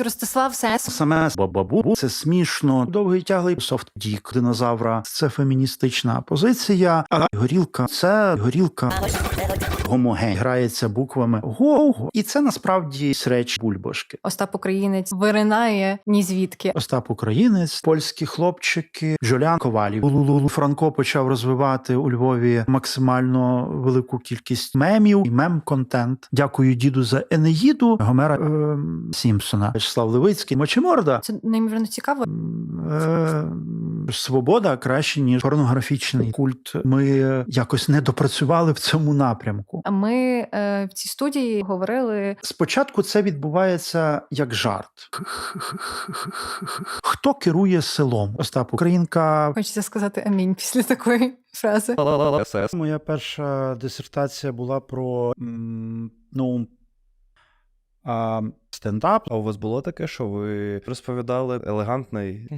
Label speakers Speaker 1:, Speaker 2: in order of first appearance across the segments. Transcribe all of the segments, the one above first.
Speaker 1: Ростислав Сес.
Speaker 2: Саме бабабу це смішно. Довгий тяглий софт дік динозавра. Це феміністична позиція. А горілка це горілка. Гомоген грається буквами го і це насправді реч бульбашки.
Speaker 1: Остап Українець виринає ні звідки.
Speaker 2: Остап Українець, польські хлопчики, Жулян Ковалів. Лулулу Франко почав розвивати у Львові максимально велику кількість мемів і мем-контент. Дякую діду за Енеїду Гомера е, Сімпсона, Вячеслав Левицький, Мочеморда.
Speaker 1: Це неймовірно цікаво.
Speaker 2: Е, Свобода краще ніж порнографічний культ. Ми якось не допрацювали в цьому напрямку.
Speaker 1: А Ми е, в цій студії говорили
Speaker 2: Спочатку це відбувається як жарт. Хто керує селом? Остап Українка.
Speaker 1: Хочеться сказати амінь після такої фрази.
Speaker 2: Моя перша дисертація була про ну, а, стендап.
Speaker 3: А у вас було таке, що ви розповідали елегантний.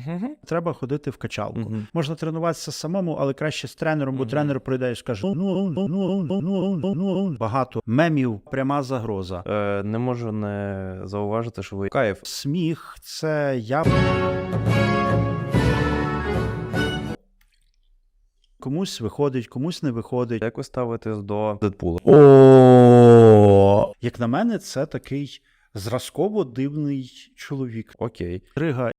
Speaker 2: Треба ходити в качалку.
Speaker 3: Мгм.
Speaker 2: Можна тренуватися самому, але краще з тренером, бо
Speaker 3: Мгм.
Speaker 2: тренер прийде і скаже: ну, ну, ну, ну, ну, ну, ну, ну. багато мемів, пряма загроза.
Speaker 3: Е, не можу не зауважити, що ви кайф.
Speaker 2: Сміх це я. Комусь виходить, комусь не виходить.
Speaker 3: Як ви ставитесь до Дедпула?
Speaker 2: О, як на мене, це такий зразково дивний чоловік.
Speaker 3: Окей.
Speaker 2: Рига